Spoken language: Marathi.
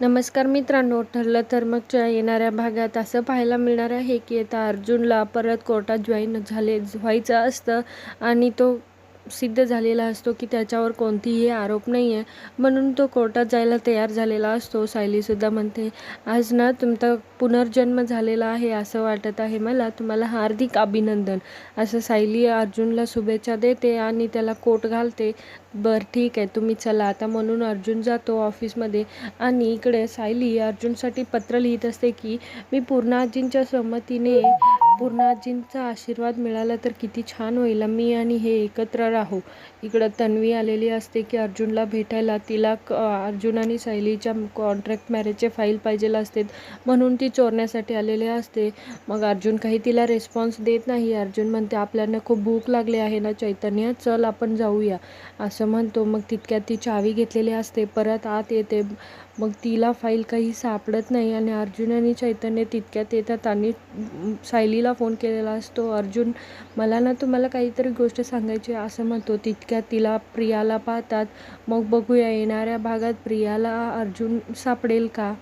नमस्कार मित्रांनो ठरलं तर मगच्या येणाऱ्या भागात असं पाहायला मिळणार आहे की आता अर्जुनला परत कोर्टात जॉईन झाले व्हायचं असतं आणि तो सिद्ध झालेला असतो की त्याच्यावर कोणतीही आरोप नाही आहे म्हणून तो कोर्टात जायला तयार झालेला असतो. सायलीसुद्धा म्हणते आज ना तुमचा पुनर्जन्म झालेला आहे असं वाटत आहे मला. तुम्हाला हार्दिक अभिनंदन. असं सायली अर्जुनला शुभेच्छा देते आणि त्याला कोट घालते. बरं ठीक आहे. तुम्ही चला. आता म्हणून अर्जुन जातो ऑफिसमध्ये. आणि इकडे सायली अर्जुनसाठी पत्र लिहित असते की मी पूर्णाजींच्या संमतीने पूर्णाजींचा आशीर्वाद मिळाला तर किती छान होईल. मी आणि हे एकत्र राहू. इकडं तन्वी आलेली असते की अर्जुनला भेटायला तिला क अर्जुन आणि सायलीच्या कॉन्ट्रॅक्ट मॅरेजचे फाईल पाहिजेला असते म्हणून ती चोरण्यासाठी आलेली असते. मग अर्जुन काही तिला रिस्पॉन्स देत नाही. अर्जुन म्हणते आपल्याला खूप भूक लागली आहे ना चैतन्य चल आपण जाऊया. असं म्हणतो. मग तितक्यात ती चावी घेतलेली असते. परत आत येते. मग तिला फाईल काही सापडत नाही आणि अर्जुन आणि चैतन्य तितक्यात येतात आणि सायलीला फोन केलेला असतो. अर्जुन मला ना तुम्हाला काहीतरी गोष्ट सांगायची असं असं म्हणतो तितक्या तिला प्रियाला पाहतात. मग बघूया येणाऱ्या भागात प्रियाला अर्जुन सापडेल का?